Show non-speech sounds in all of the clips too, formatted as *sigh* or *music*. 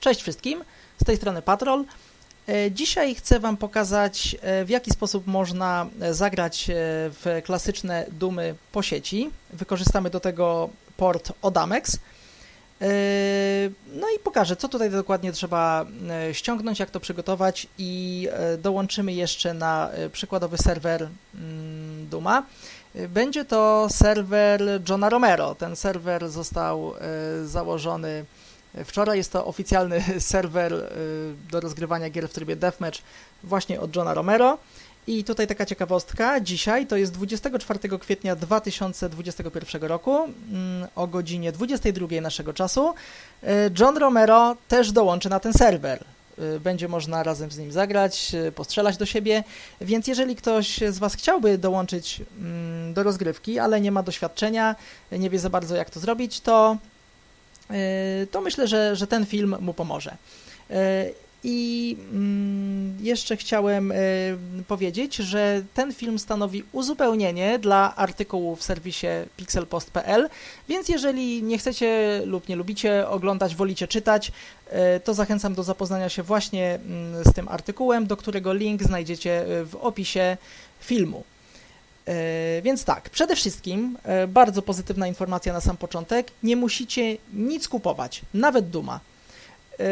Cześć wszystkim, z tej strony Patrol. E, Dzisiaj chcę Wam pokazać, e, w jaki sposób można e, zagrać w klasyczne dumy po sieci. Wykorzystamy do tego port Odamex. No i pokażę, co tutaj dokładnie trzeba ściągnąć, jak to przygotować i dołączymy jeszcze na przykładowy serwer mm, Duma. Będzie to serwer Johna Romero. Ten serwer został założony Wczoraj jest to oficjalny *laughs* serwer y, do rozgrywania gier w trybie Deathmatch właśnie od Johna Romero. I tutaj taka ciekawostka, dzisiaj to jest 24 kwietnia 2021 roku mm, o godzinie 22 naszego czasu. Y, John Romero też dołączy na ten serwer. Y, Będzie można razem z nim zagrać, postrzelać do siebie, więc jeżeli ktoś z Was chciałby dołączyć mm, do rozgrywki, ale nie ma doświadczenia, nie wie za bardzo jak to zrobić, to to myślę, że, że ten film mu pomoże. Yy, I mm, jeszcze chciałem yy, powiedzieć, że ten film stanowi uzupełnienie dla artykułu w serwisie pixelpost.pl, więc jeżeli nie chcecie lub nie lubicie oglądać, wolicie czytać, to zachęcam do zapoznania się właśnie mm, z tym artykułem, do którego link znajdziecie w opisie filmu. E, Więc tak, przede wszystkim e, bardzo pozytywna informacja na sam początek. Nie musicie nic kupować, nawet Duma. E,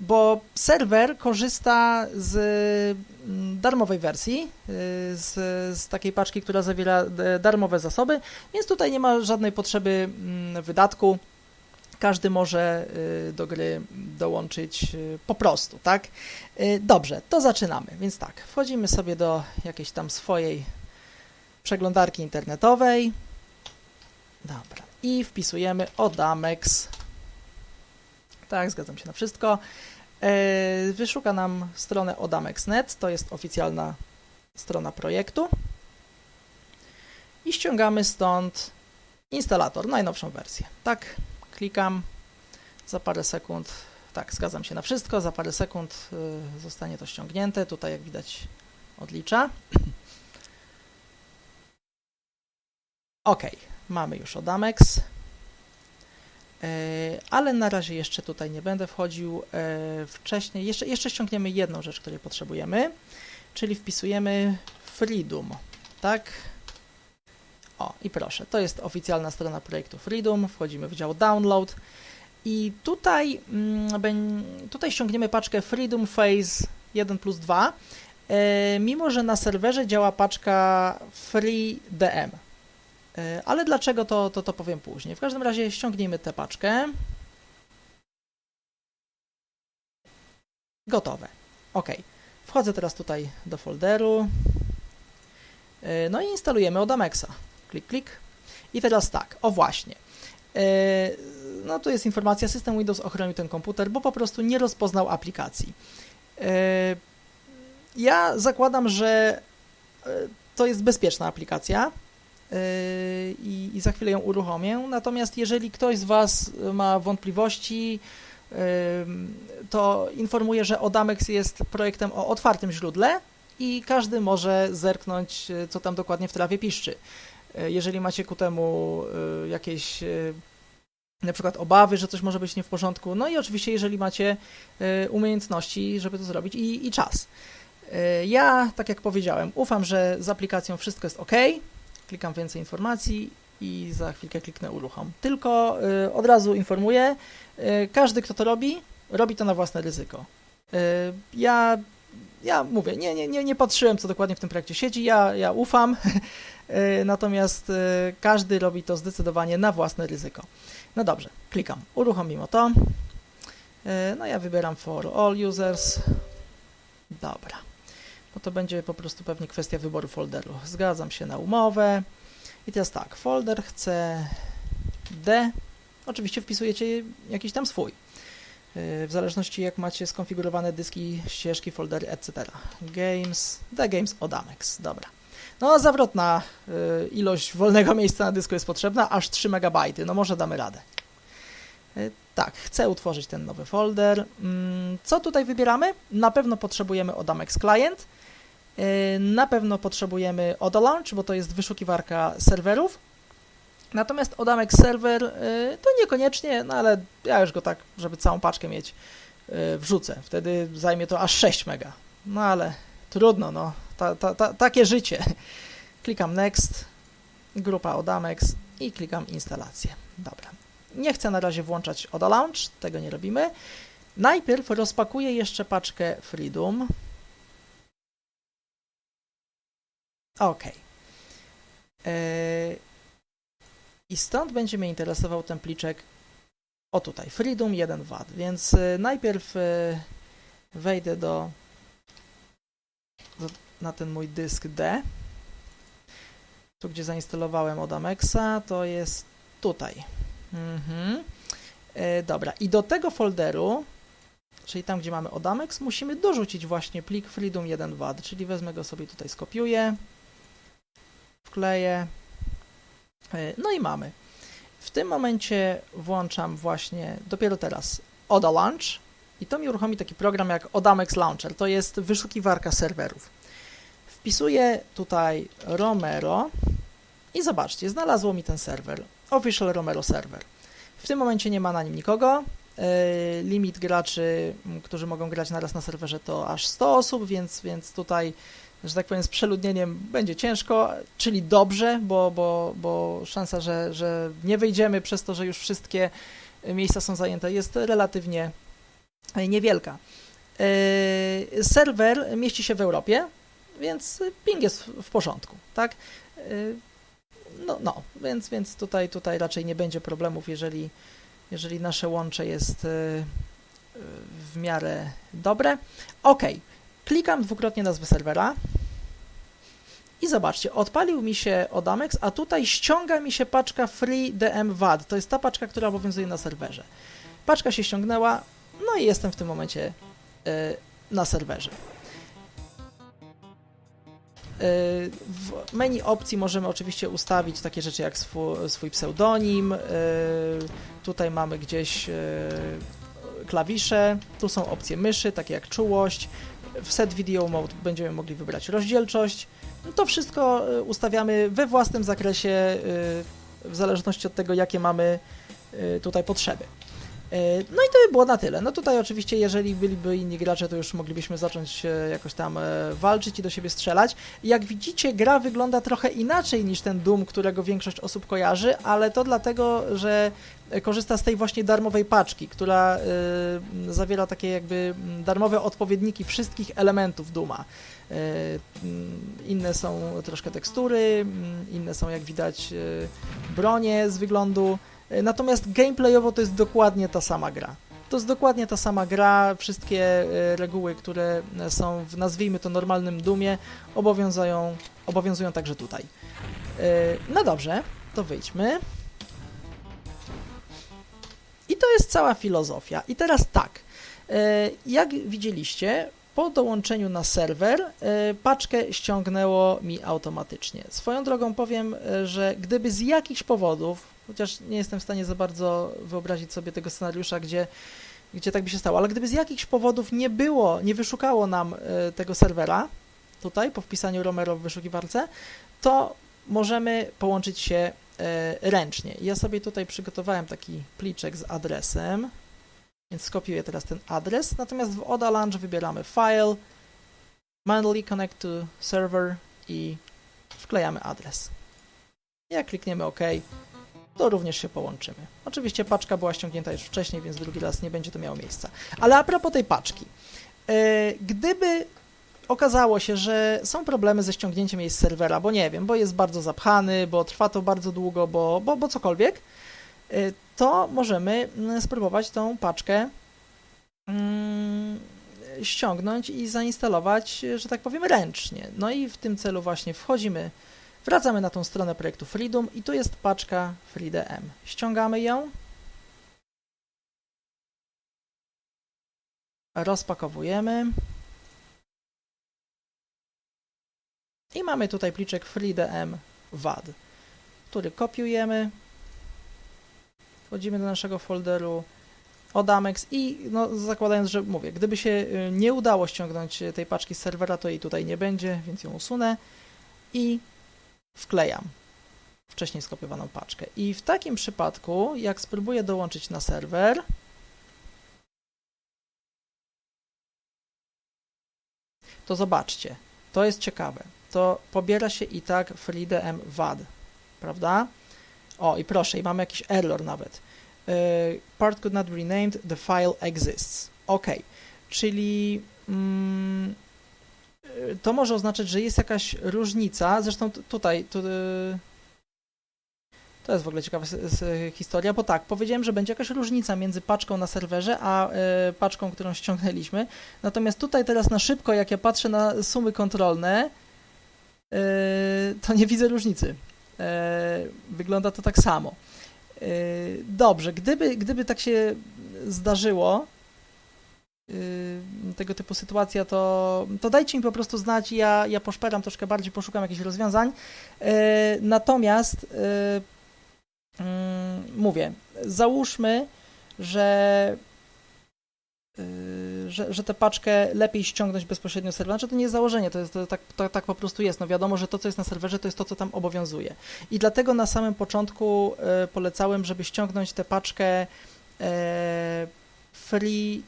Bo serwer korzysta z mm, darmowej wersji, z, z takiej paczki, która zawiera darmowe zasoby, więc tutaj nie ma żadnej potrzeby mm, wydatku. Każdy może do gry dołączyć po prostu, tak? Dobrze, to zaczynamy. Więc tak, wchodzimy sobie do jakiejś tam swojej przeglądarki internetowej. Dobra. I wpisujemy Odamex. Tak, zgadzam się na wszystko. E, Wyszuka nam stronę odamex.net. To jest oficjalna strona projektu. I ściągamy stąd instalator, najnowszą wersję. Tak, klikam. Za parę sekund, tak, zgadzam się na wszystko. Za parę sekund y, zostanie to ściągnięte. Tutaj, jak widać, odlicza. Ok, mamy już Odamex, E, ale na razie jeszcze tutaj nie będę wchodził. E, Wcześniej, jeszcze, jeszcze ściągniemy jedną rzecz, której potrzebujemy, czyli wpisujemy Freedom, tak? O, i proszę, to jest oficjalna strona projektu Freedom, wchodzimy w dział Download i tutaj, mm, tutaj ściągniemy paczkę Freedom Phase 1 plus 2, e, mimo że na serwerze działa paczka FreeDM. E, Ale dlaczego to, to, to powiem później. W każdym razie ściągnijmy tę paczkę. Gotowe. Ok. Wchodzę teraz tutaj do folderu. E, No i instalujemy Odamexa. Klik, klik. I teraz tak, o właśnie. E, No tu jest informacja, system Windows ochronił ten komputer, bo po prostu nie rozpoznał aplikacji. Ja zakładam, że to jest bezpieczna aplikacja, i, i za chwilę ją uruchomię. Natomiast jeżeli ktoś z Was ma wątpliwości, yy, to informuję, że Odamex jest projektem o otwartym źródle i każdy może zerknąć, co tam dokładnie w trawie piszczy. Yy, Jeżeli macie ku temu jakieś na przykład obawy, że coś może być nie w porządku, no i oczywiście jeżeli macie umiejętności, żeby to zrobić i, i czas. Ja, tak jak powiedziałem, ufam, że z aplikacją wszystko jest ok. Klikam więcej informacji i za chwilkę kliknę uruchom. Tylko y, od razu informuję, y, każdy kto to robi, robi to na własne ryzyko. Y, ja, ja mówię, nie, nie, nie, nie patrzyłem co dokładnie w tym projekcie siedzi, ja, ja ufam, *laughs* natomiast każdy robi to zdecydowanie na własne ryzyko. No dobrze, klikam, uruchomimy to. No ja wybieram for all users. Dobra bo to będzie po prostu pewnie kwestia wyboru folderu. Zgadzam się na umowę. I teraz tak, folder chcę D. Oczywiście wpisujecie jakiś tam swój. W zależności jak macie skonfigurowane dyski, ścieżki, foldery, etc. Games, D Games Odamex. Dobra. No, zawrotna yy, ilość wolnego *laughs* miejsca na dysku jest potrzebna, aż 3 MB. No może damy radę. Yy, Tak, chcę utworzyć ten nowy folder. Mm, Co tutaj wybieramy? Na pewno potrzebujemy Odamex Client. Yy, Na pewno potrzebujemy Odalaunch, bo to jest wyszukiwarka serwerów. Natomiast Odamex Server y, to niekoniecznie, no ale ja już go tak, żeby całą paczkę mieć, y, wrzucę. Wtedy zajmie to aż 6 mega. No ale trudno, no. Ta, ta, ta, takie życie. Klikam Next, grupa Odamex i klikam instalację. Dobra. Nie chcę na razie włączać Oda Launch, tego nie robimy. Najpierw rozpakuję jeszcze paczkę Freedom. OK. Yy, I stąd będzie mnie interesował ten pliczek o tutaj, Freedom 1 WAD, więc yy, najpierw yy, wejdę do, do na ten mój dysk D. Tu, gdzie zainstalowałem Odamexa, to jest tutaj. Mhm. E, dobra, i do tego folderu, czyli tam, gdzie mamy Odamex, musimy dorzucić właśnie plik freedom 1 WAD, czyli wezmę go sobie tutaj, skopiuję, wkleję, e, no i mamy. W tym momencie włączam właśnie dopiero teraz Oda Launch i to mi uruchomi taki program jak Odamex Launcher, to jest wyszukiwarka serwerów. Wpisuję tutaj Romero i zobaczcie, znalazło mi ten serwer, Official Romero Server. W tym momencie nie ma na nim nikogo. Yy, Limit graczy, którzy mogą grać naraz na serwerze to aż 100 osób, więc, więc tutaj, że tak powiem, z przeludnieniem będzie ciężko, czyli dobrze, bo, bo, bo szansa, że, że nie wyjdziemy przez to, że już wszystkie miejsca są zajęte, jest relatywnie niewielka. Yy, Serwer mieści się w Europie, więc ping jest w- porządku, tak? Yy, No, no więc, więc tutaj, tutaj raczej nie będzie problemów, jeżeli, jeżeli nasze łącze jest y, w miarę dobre. OK, klikam dwukrotnie nazwę serwera i zobaczcie, odpalił mi się Odamex, a tutaj ściąga mi się paczka FreeDM-WAD. To jest ta paczka, która obowiązuje na serwerze. Paczka się ściągnęła, no i jestem w tym momencie y, na serwerze. Y, W menu opcji możemy oczywiście ustawić takie rzeczy jak swój, swój pseudonim. y, Tutaj mamy gdzieś y, klawisze. Tu są opcje myszy, takie jak czułość. W set video mode będziemy mogli wybrać rozdzielczość. No To wszystko ustawiamy we własnym zakresie, w zależności od tego, jakie mamy tutaj potrzeby. Y, No i to by było na tyle. No tutaj oczywiście, jeżeli byliby inni gracze, to już moglibyśmy zacząć e, jakoś tam e, walczyć i do siebie strzelać. Jak widzicie, gra wygląda trochę inaczej niż ten Doom, którego większość osób kojarzy, ale to dlatego, że korzysta z tej właśnie darmowej paczki, która zawiera takie jakby darmowe odpowiedniki wszystkich elementów Duma. Inne są troszkę tekstury, inne są jak widać bronie z wyglądu. Y, Natomiast gameplayowo to jest dokładnie ta sama gra. To jest dokładnie ta sama gra, wszystkie y, reguły, które y, są w nazwijmy to normalnym Dumie, obowiązują, obowiązują także tutaj. No dobrze, to wyjdźmy. I to jest cała filozofia. I teraz tak, e, jak widzieliście, po dołączeniu na serwer e, paczkę ściągnęło mi automatycznie. Swoją drogą powiem, e, że gdyby z jakichś powodów, chociaż nie jestem w stanie za bardzo wyobrazić sobie tego scenariusza, gdzie, gdzie tak by się stało, ale gdyby z jakichś powodów nie było, nie wyszukało nam e, tego serwera, tutaj po wpisaniu Romero w wyszukiwarce, to możemy połączyć się e, ręcznie. Ja sobie tutaj przygotowałem taki pliczek z adresem, więc skopiuję teraz ten adres, natomiast w Oda Launch wybieramy File, Manually Connect to Server i wklejamy adres. Jak klikniemy OK, to również się połączymy. Oczywiście paczka była ściągnięta już wcześniej, więc drugi raz nie będzie to miało miejsca. Ale a propos tej paczki. e, Gdyby okazało się, że są problemy ze ściągnięciem jej z serwera, bo nie wiem, bo jest bardzo zapchany, bo trwa to bardzo długo, bo, bo, bo cokolwiek, y, to możemy mm, spróbować tą paczkę mm, ściągnąć i zainstalować, że tak powiem, ręcznie. No i w tym celu właśnie wchodzimy, wracamy na tą stronę projektu Freedom i tu jest paczka FreeDM. Ściągamy ją, rozpakowujemy. I mamy tutaj pliczek FreeDM WAD, który kopiujemy. Wchodzimy do naszego folderu Odamex i no, zakładając, że mówię, gdyby się y, nie udało ściągnąć y, tej paczki z serwera, to jej tutaj nie będzie, więc ją usunę i wklejam. wcześniej skopiowaną paczkę. I w takim przypadku, jak spróbuję dołączyć na serwer, to zobaczcie, to jest ciekawe. To pobiera się i tak FreeDM WAD, prawda? O, i proszę, i mamy jakiś error nawet. Y, part could not be renamed, the file exists. Ok, czyli mm, to może oznaczać, że jest jakaś różnica. Zresztą tutaj tu, y, to jest w ogóle ciekawa historia, bo tak, powiedziałem, że będzie jakaś różnica między paczką na serwerze, a y, paczką, którą ściągnęliśmy. Natomiast tutaj teraz na szybko, jak ja patrzę na sumy kontrolne, y, to nie widzę różnicy. E, Wygląda to tak samo. E, Dobrze, gdyby, gdyby tak się zdarzyło, tego typu sytuacja, to, to dajcie mi po prostu znać, ja, ja poszperam troszkę bardziej, poszukam jakichś rozwiązań. E, Natomiast e, mm, mówię, załóżmy, że y, że, że tę paczkę lepiej ściągnąć bezpośrednio z serwera. Znaczy to nie jest założenie, to, jest, to tak, to, tak po prostu jest. No wiadomo, że to, co jest na serwerze, to jest to, co tam obowiązuje. I dlatego na samym początku polecałem, żeby ściągnąć tę paczkę free.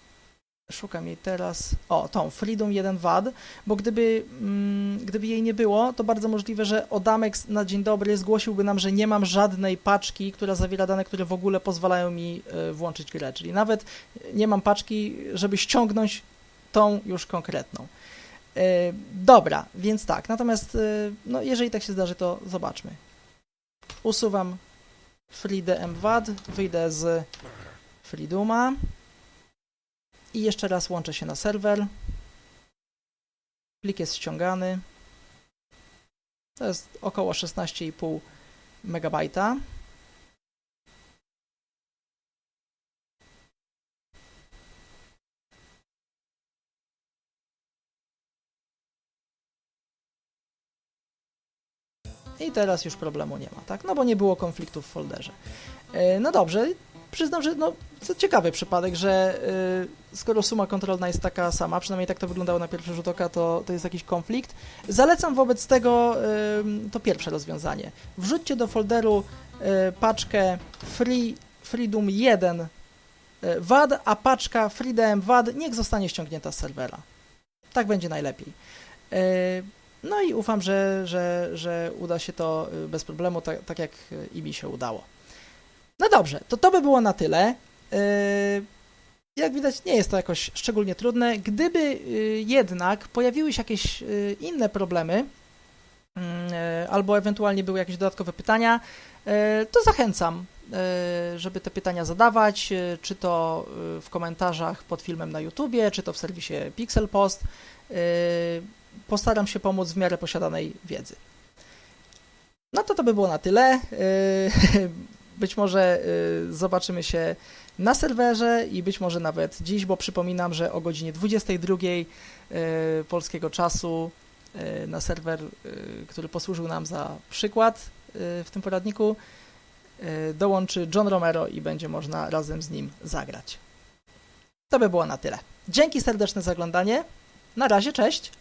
Szukam jej teraz. O, tą Freedom 1 WAD, bo gdyby, mm, gdyby jej nie było, to bardzo możliwe, że Odamex na dzień dobry zgłosiłby nam, że nie mam żadnej paczki, która zawiera dane, które w ogóle pozwalają mi e, włączyć grę. Czyli nawet nie mam paczki, żeby ściągnąć tą już konkretną. E, Dobra, więc tak. Natomiast, e, no, jeżeli tak się zdarzy, to zobaczmy. Usuwam FreeDM WAD, wyjdę z Freeduma i jeszcze raz łączę się na serwer. Plik jest ściągany. To jest około 16,5 megabajta. I teraz już problemu nie ma, tak? No bo nie było konfliktu w folderze. E, No dobrze, przyznam, że no, to ciekawy przypadek, że y, skoro suma kontrolna jest taka sama, przynajmniej tak to wyglądało na pierwszy rzut oka, to, to jest jakiś konflikt. Zalecam wobec tego y, to pierwsze rozwiązanie. Wrzućcie do folderu y, paczkę free, Freedom 1 y, WAD, a paczka FreeDM WAD niech zostanie ściągnięta z serwera. Tak będzie najlepiej. No i ufam, że, że, że uda się to bez problemu, tak, tak jak i mi się udało. No dobrze, to to by było na tyle. Yy, Jak widać, nie jest to jakoś szczególnie trudne. Gdyby yy, jednak pojawiły się jakieś yy, inne problemy, albo ewentualnie były jakieś dodatkowe pytania, to zachęcam, żeby te pytania zadawać, czy to w komentarzach pod filmem na YouTubie, czy to w serwisie Pixel Post. Postaram się pomóc w miarę posiadanej wiedzy. No to to by było na tyle. Być może y, zobaczymy się na serwerze i być może nawet dziś, bo przypominam, że o godzinie 22 y, polskiego czasu y, na serwer, który posłużył nam za przykład w tym poradniku, dołączy John Romero i będzie można razem z nim zagrać. To by było na tyle. Dzięki serdeczne za oglądanie. Na razie, cześć!